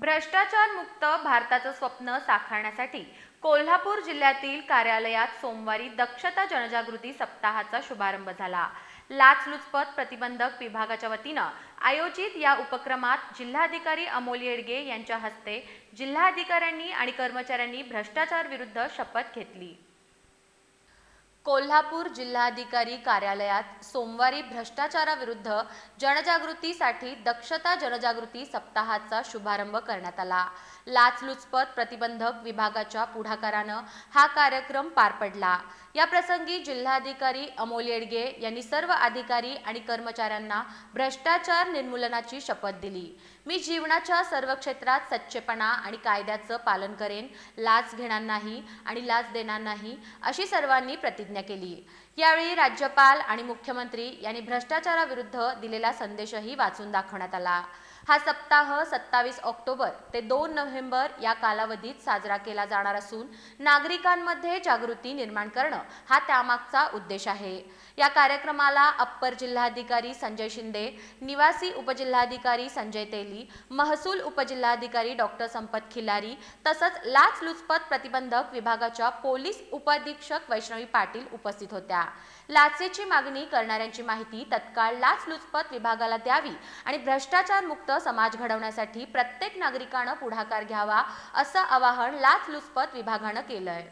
भ्रष्टाचार मुक्त भारताचं स्वप्न साकारण्यासाठी कोल्हापूर जिल्ह्यातील कार्यालयात सोमवारी दक्षता जनजागृती सप्ताहाचा शुभारंभ झाला. लाचलुचपत प्रतिबंधक विभागाच्या वतीनं आयोजित या उपक्रमात जिल्हाधिकारी अमोल येडगे यांच्या हस्ते जिल्हाधिकाऱ्यांनी आणि कर्मचाऱ्यांनी भ्रष्टाचार विरुद्ध शपथ घेतली. कोल्हापूर जिल्हाधिकारी कार्यालयात सोमवारी भ्रष्टाचाराविरुद्ध जनजागृतीसाठी दक्षता जनजागृती सप्ताहाचा शुभारंभ करण्यात आला. लाचलुचपत प्रतिबंधक विभागाच्या पुढाकारानं हा कार्यक्रम पार पडला. या प्रसंगी जिल्हाधिकारी अमोल येडगे यांनी सर्व अधिकारी आणि कर्मचाऱ्यांना भ्रष्टाचार निर्मूलनाची शपथ दिली. मी जीवनाच्या सर्व क्षेत्रात सच्चेपणा आणि कायद्याचं पालन करेन लाच घेणार नाही आणि लाच देणार नाही अशी सर्वांनी प्रतिज्ञा केली. यावेळी राज्यपाल आणि मुख्यमंत्री यांनी भ्रष्टाचाराविरुद्ध दिलेला संदेशही वाचून दाखवण्यात आला. हा सप्ताह सत्तावीस ऑक्टोबर ते दोन नोव्हेंबर या कालावधीत साजरा केला जाणार असून नागरिकांमध्ये जागृती निर्माण करणं हा त्यामागचा उद्देश आहे. या कार्यक्रमाला अप्पर जिल्हाधिकारी संजय शिंदे निवासी उपजिल्हाधिकारी संजय तेली महसूल उपजिल्हाधिकारी डॉक्टर संपत खिलारी तसंच लाचलुचपत प्रतिबंधक विभागाच्या पोलीस उपअधीक्षक वैष्णवी पाटील उपस्थित होत्या. लाचेची मागणी करणाऱ्यांची माहिती तत्काळ लाचलुचपत विभागाला द्यावी आणि भ्रष्टाचार मुक्त समाज घडवण्यासाठी प्रत्येक नागरिकानं पुढाकार घ्यावा असं आवाहन लाचलुचपत विभागानं केलंय.